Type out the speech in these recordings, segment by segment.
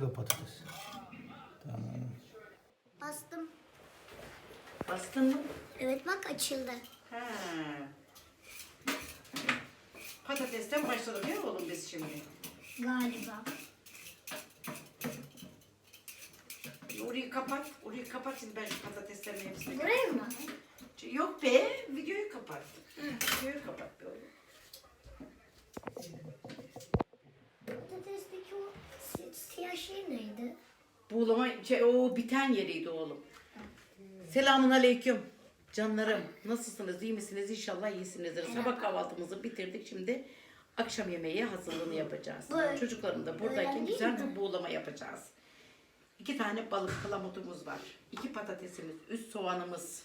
patates. Tamam. Bastım. Bastın mı? Evet bak açıldı. Ha. Patatesten başladık ya oğlum biz şimdi. Galiba. Orayı kapat. Orayı kapat şimdi ben şu patateslerin hepsini. Buraya mı? Yok be. Videoyu kapat. Videoyu kapat be oğlum. Siyah şey neydi? Buğulama, şey, o biten yeriydi oğlum. Selamun aleyküm. Canlarım nasılsınız iyi misiniz İnşallah iyisinizdir. Sabah kahvaltımızı bitirdik şimdi akşam yemeği hazırlığını yapacağız. Bu- Çocuklarım da buradayken güzel bir buğulama yapacağız. İki tane balık kalamutumuz var. İki patatesimiz, üst soğanımız.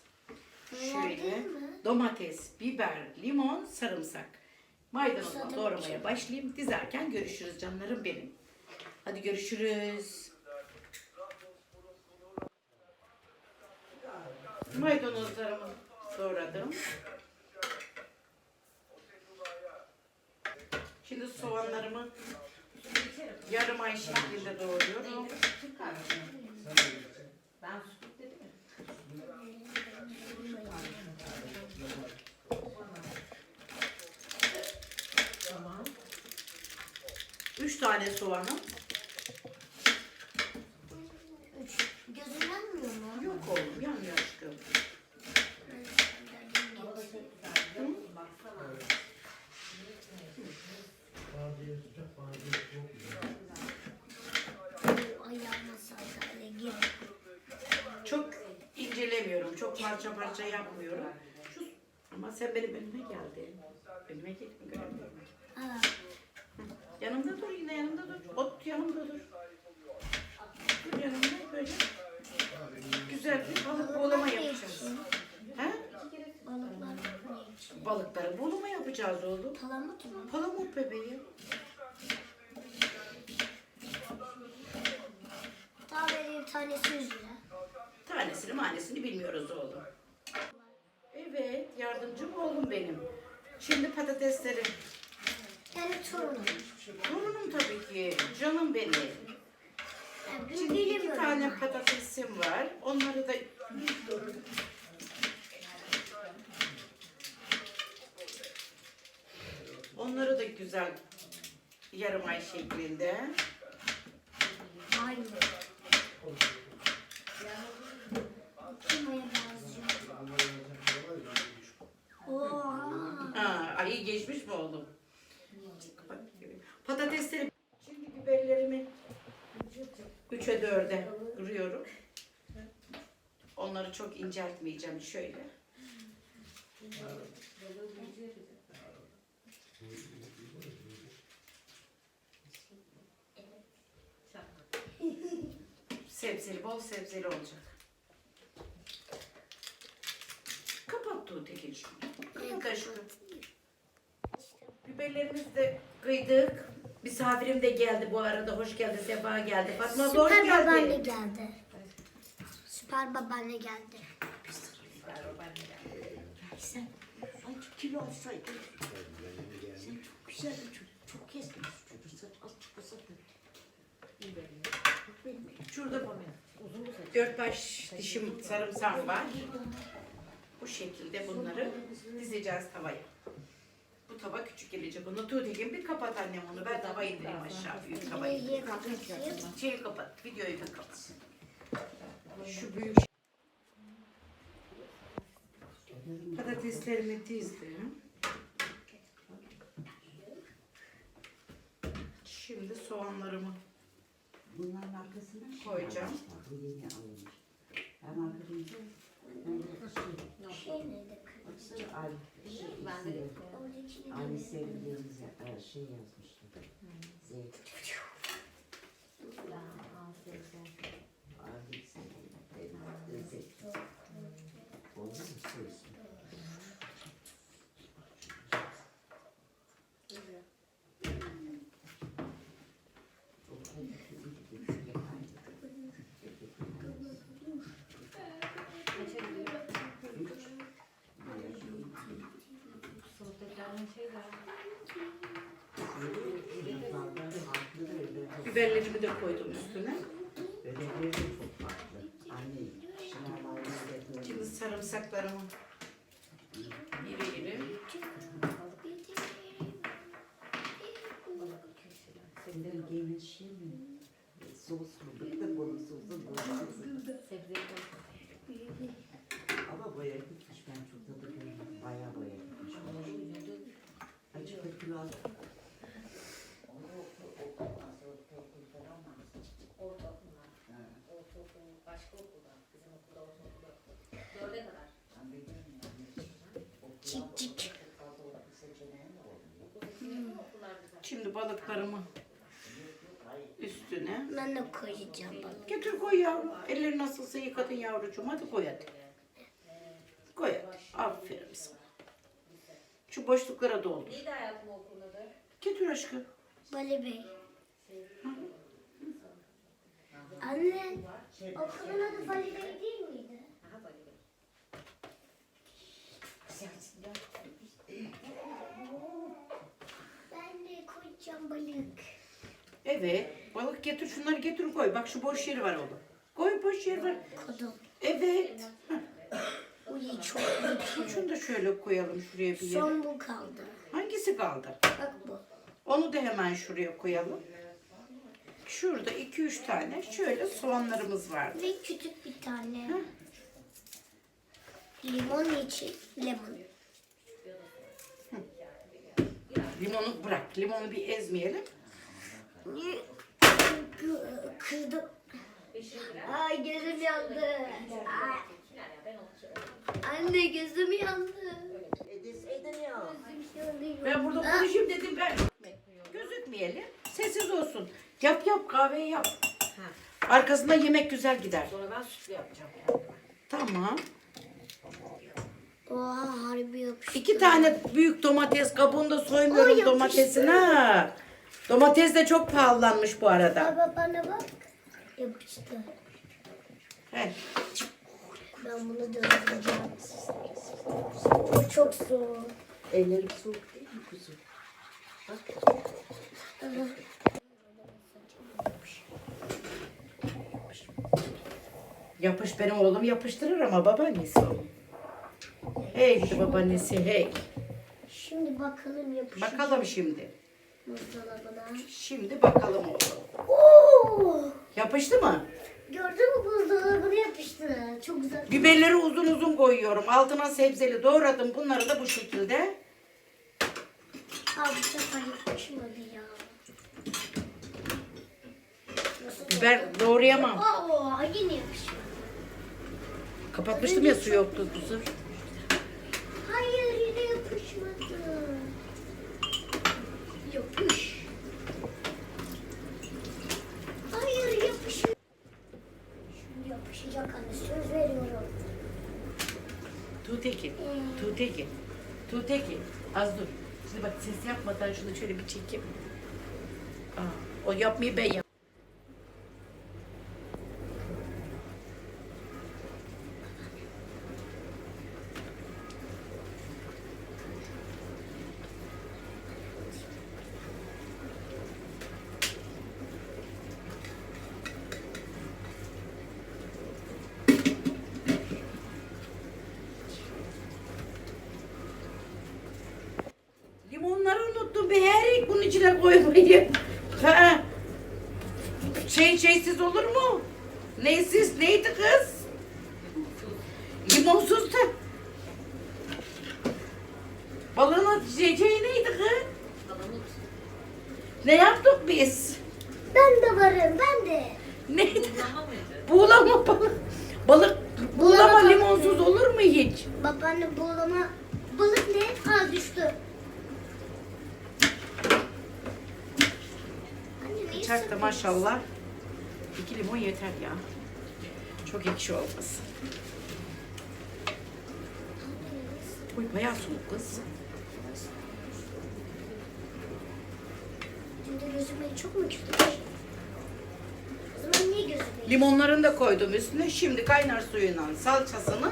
Şöyle domates, biber, limon, sarımsak. Maydanozla doğramaya başlayayım. Dizerken görüşürüz canlarım benim. Hadi görüşürüz. Maydanozlarımı doğradım. Şimdi soğanlarımı yarım ay şeklinde doğruyorum. Üç tane soğanım. Üç. Gözün yanmıyor mu? Yok oğlum yanmıyor aşkım. Ayağıma sandalye gir. Çok incelemiyorum. Çok parça parça yapmıyorum. Şu, ama sen benim önüme geldin. Önüme gelin göremiyorum. Yanımda dur yine yanımda dur. Ot yanımda dur. Dur yanımda böyle. Güzel bir balık ne yapacağız. He? Balıklar? Balıkları buğulama yapacağız oğlum. Palamut mu? Palamut bebeğim. Daha vereyim tanesi 100 lira. Tanesini manesini bilmiyoruz oğlum. Evet yardımcım oğlum benim. Şimdi patatesleri. Yani torunum. Torunum tabii ki. Canım benim. Yani Şimdi gün iki tane patatesim var. Onları da Onları da güzel yarım ay şeklinde. Aynı. Kıymaya benziyor. Ha, ayı geçmiş mi oğlum? Patatesleri şimdi biberlerimi üçe dörde kırıyorum. Onları çok inceltmeyeceğim şöyle. Sebzeli, bol sebzeli olacak. Kapat Tuğtekin şunu. Aşkım. Biberlerimizi de kıydık. Misafirim de geldi bu arada. Hoş geldi, sefa geldi. Fatma abla hoş Süper babaanne geldi. geldi. Süper babaanne geldi. Sen ay çok kilo alsaydın. Sen çok güzel bir çocuk. Çok kesmiş çocuk. Sen az çok alsaydın. Bak benim Şurada dört baş dişim sarımsak var. Bu şekilde bunları dizeceğiz tavaya. Bu tava küçük gelecek. Onu Tuğtekin bir kapat annem onu. Ben tava indireyim aşağı. Büyük tava indireyim. Neyi kapatayım? Şeyi kapat. Videoyu da kapat. Şu büyük patateslerimi dizdim. Şimdi soğanlarımı bunların arkasına şey Koyacağım. Şey. Şey neydi? Ali. Şey, ben de. Oradakini Ali de- sevdiğimiz ya- şey yazmıştı. Zeyt. Ali Biberlerimi de koydum üstüne. Şimdi sarımsaklarımı iri iri. Senden giymiş şey mi? Sos mu? Bıktı bunun sosu, bunun sosu. Ama boya gitmiş. Ben çok tadı görmedim. Bayağı boya gitmiş. Acaba kilo aldım. Şimdi balıklarımı üstüne. Ben de koyacağım balık. Getir koy yavrum. Elleri nasılsa yıkadın yavrucuğum. Hadi koy hadi. Koy hadi. Aferin sana. Şu boşluklara doldur. Getir aşkım. Bali Bey. Anne, okulun adı Bali Bey değil miydi? Aha böyle bir. Ben de koyacağım balık. Evet. Balık getir şunları getir koy. Bak şu boş yeri var oğlum. Koy boş yer var. Kodum. Evet. Uy çok iyi. Şunu da şöyle koyalım şuraya bir yere. Son bu kaldı. Hangisi kaldı? Bak bu. Onu da hemen şuraya koyalım. Şurada 2-3 tane şöyle soğanlarımız vardı. Ve küçük bir tane. Limon için lemon. Limonu bırak. Limonu bir ezmeyelim. Kırdım. Ay gözüm yandı. Ay. Anne gözüm yandı. Edeseydin ya. Ben burada konuşayım dedim ben. Gözükmeyelim. Sessiz olsun. Yap yap kahveyi yap. Arkasında yemek güzel gider. Sonra ben sütlü yapacağım. Tamam. Oha harbi yapıştı. İki tane büyük domates kabuğunu da soymuyorum Ay, domatesin ha. Domates de çok pahalanmış bu arada. Baba bana bak. Yapıştı. He. Ben bunu döveceğim. Bu çok soğuk. Ellerim soğuk değil mi kuzum? Yapış benim oğlum yapıştırır ama babaannesi o. Hey gidi babaannesi hey. Şimdi bakalım yapışacak. Bakalım şimdi. Buzdolabına. Şimdi bakalım oğlum. Oo! Yapıştı mı? Gördün mü buzdolabına yapıştı. Çok güzel. Biberleri uzun uzun koyuyorum. Altına sebzeli doğradım. Bunları da bu şekilde. Aa bu sefer yapışmadı ya. Biber doğrayamam. Aa yine yapışmadı. Kapatmıştım ya su yoktu kuzu. Hayır yine yapışmadı. Yapış. Hayır yapışmadı. Şimdi anne söz veriyorum. Tuğteki. Tuğteki. Tuğteki. Az dur. Şimdi bak ses yapmadan şunu şöyle bir çekeyim. Aa, o yapmayı ben yap. Her bunun içine koymayı. Ha. Şey şeysiz olur mu? Neysiz neydi kız? Limonsuz da. Balığın şey, şey neydi kız? Ne yaptık biz? Ben de varım ben de. Neydi? Buğulama balık. Balık buğulama Buğulama limonsuz olur mu hiç? Babaanne buğulama balık ne? Ha düştü. Bıçak da maşallah. İki limon yeter ya. Çok ekşi olmasın. Oy bayağı soğuk kız. Şimdi gözüme çok mu kötü? O zaman niye gözüme? Limonlarını da koydum üstüne. Şimdi kaynar suyuna salçasını,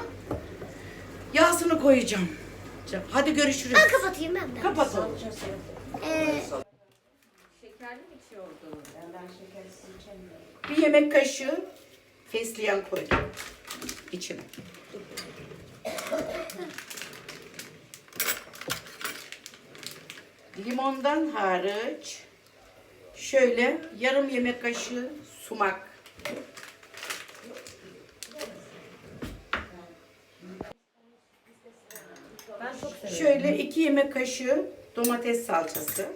yağsını koyacağım. Hadi görüşürüz. Ben kapatayım ben de. Ee, Ben, şekersiz içemiyorum. Bir yemek kaşığı fesleğen koydum içine. Limondan hariç şöyle yarım yemek kaşığı sumak. Şöyle iki yemek kaşığı domates salçası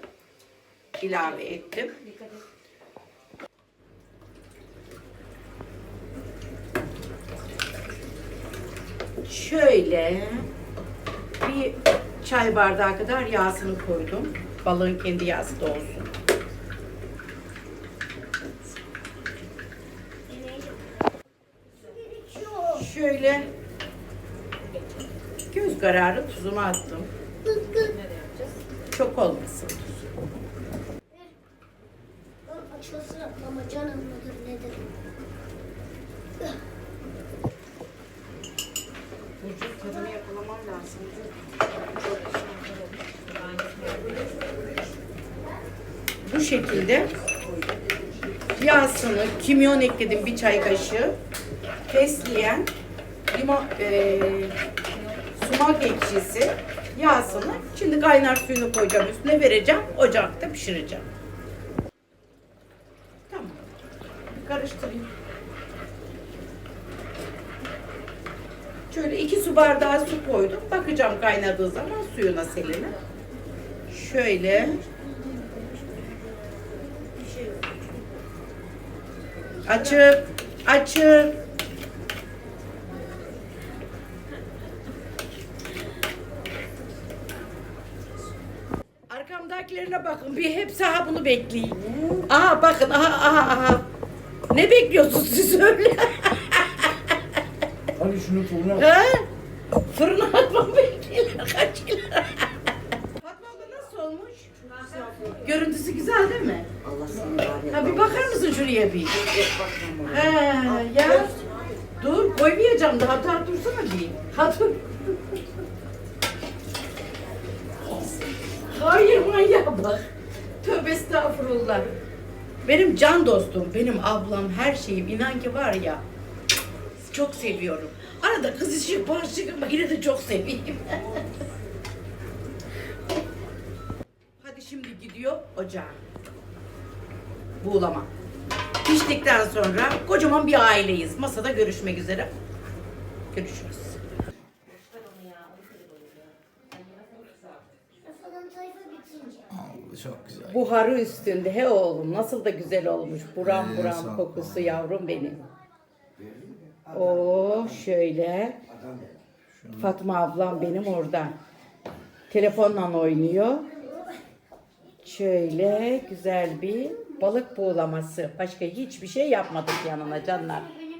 ilave ettim. Şöyle bir çay bardağı kadar yağsını koydum. Balığın kendi yağsı da olsun. Şöyle göz kararı tuzumu attım. Çok olmasın. Açılsın ama canım mıdır nedir? Tadını yakalamam lazım. Bu şekilde yağsını, kimyon ekledim bir çay kaşığı. Fesleğen, limon, eee sumak ekşisi, yağsını. Şimdi kaynar suyunu koyacağım üstüne vereceğim. Ocakta pişireceğim. Karıştırayım. Şöyle iki su bardağı su koydum. Bakacağım kaynadığı zaman suyuna seline. Şöyle. Açık. Açık. Arkamdakilerine bakın. Bir hepsi ha bunu bekleyin. Aha bakın. Aha aha aha. Ne bekliyorsunuz siz öyle? Hadi şunu fırına at. Ha? Fırına atmam bekliyorlar kaç kilo. Fatma abla nasıl olmuş? Görüntüsü güzel değil mi? Allah seni var ya. Ha bir bakar mısın şuraya bir? He ya. Dur koymayacağım daha daha dursana bir. Ha dur. Hayır manyak bak. Tövbe estağfurullah. Benim can dostum, benim ablam, her şeyim. inan ki var ya. Çok seviyorum. Arada kız işi barışık ama yine de çok seveyim. Hadi şimdi gidiyor ocağa. Buğulama. Piştikten sonra kocaman bir aileyiz. Masada görüşmek üzere. Görüşürüz. Çok güzel. Buharı üstünde. He oğlum nasıl da güzel olmuş. Buram Ee, buram sağ ol. kokusu yavrum benim. Oo şöyle. Fatma ablam benim orada. Telefonla oynuyor. Şöyle güzel bir balık buğulaması. Başka hiçbir şey yapmadık yanına canlar. Benim.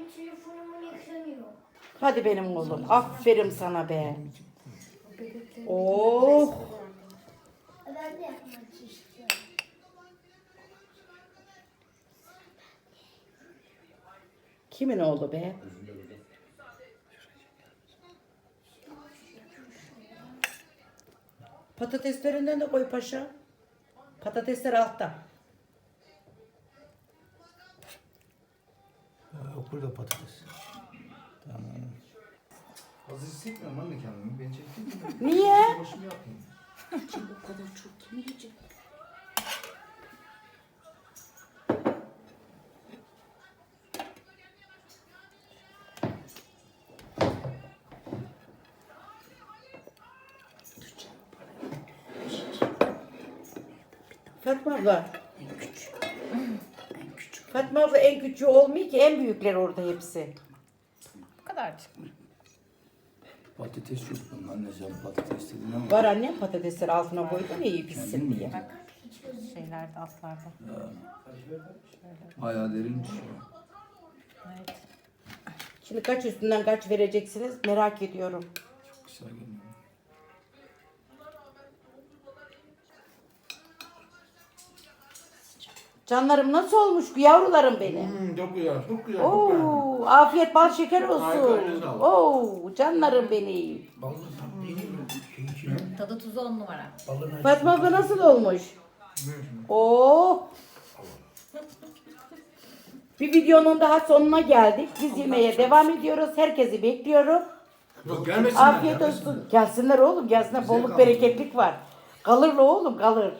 Hadi benim oğlum. Aferin sana be. Oh. Ben de yapmak istiyorum. Kimin oğlu be? Patateslerinden de koy paşa. Patatesler altta. Ee, Okulda patates. Tamam. Hazır hissetmiyorum anne kendimi. Ben çektim. Niye? Başımı yapayım. Şimdi bu kadar çok kim yiyecek? Fatma abla. En küçük. En küçük. Fatma abla en küçüğü olmuyor ki en büyükler orada hepsi. Bu kadarcık mı? Patates yok bunun anne sen patates dedin ama. Var annem patatesleri altına koydum ya iyi pişsin Kendin diye. mi? Şeylerde altlarda. Bayağı derinmiş ya. Evet. Şimdi kaç üstünden kaç vereceksiniz merak ediyorum. Çok güzel geliyor. Canlarım nasıl olmuş yavrularım benim? Hmm, çok güzel, çok güzel, çok güzel. Oo, afiyet bal şeker olsun. Oo, canlarım benim. Mi? Şey içine. Tadı tuzu on numara. Fatma abla nasıl olmuş? Oo. Bir videonun daha sonuna geldik. Biz yemeğe devam ediyoruz. Herkesi bekliyorum. Yok gelmesinler. Afiyet olsun. Gelsinler oğlum gelsinler. Bolluk bereketlik var. Kalır la oğlum kalır.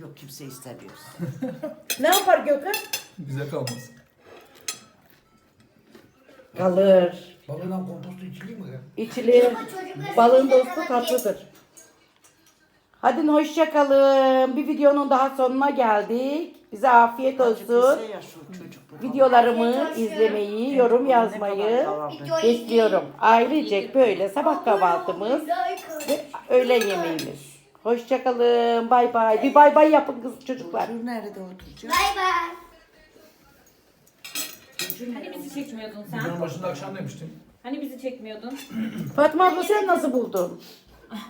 Yok kimse istemiyor. Ne yapar Gökhan? Bize kalmaz. Kalır. Balığından kompostu içiliyor mu ya? İçilir. Balığın dostu tatlıdır. Hadi hoşça kalın. Bir videonun daha sonuna geldik. Bize afiyet olsun. Videolarımı izlemeyi, yorum yazmayı bekliyorum. Ailecek böyle sabah kahvaltımız ve öğlen yemeğimiz. Hoşça kalın. Bay bay. Bir bay bay yapın kız çocuklar. Çocuğu nerede oturacak? Bay bay. Hani bizi çekmiyordun sen? Videonun başında akşam demiştim. Hani bizi çekmiyordun? Fatma abla sen nasıl buldun?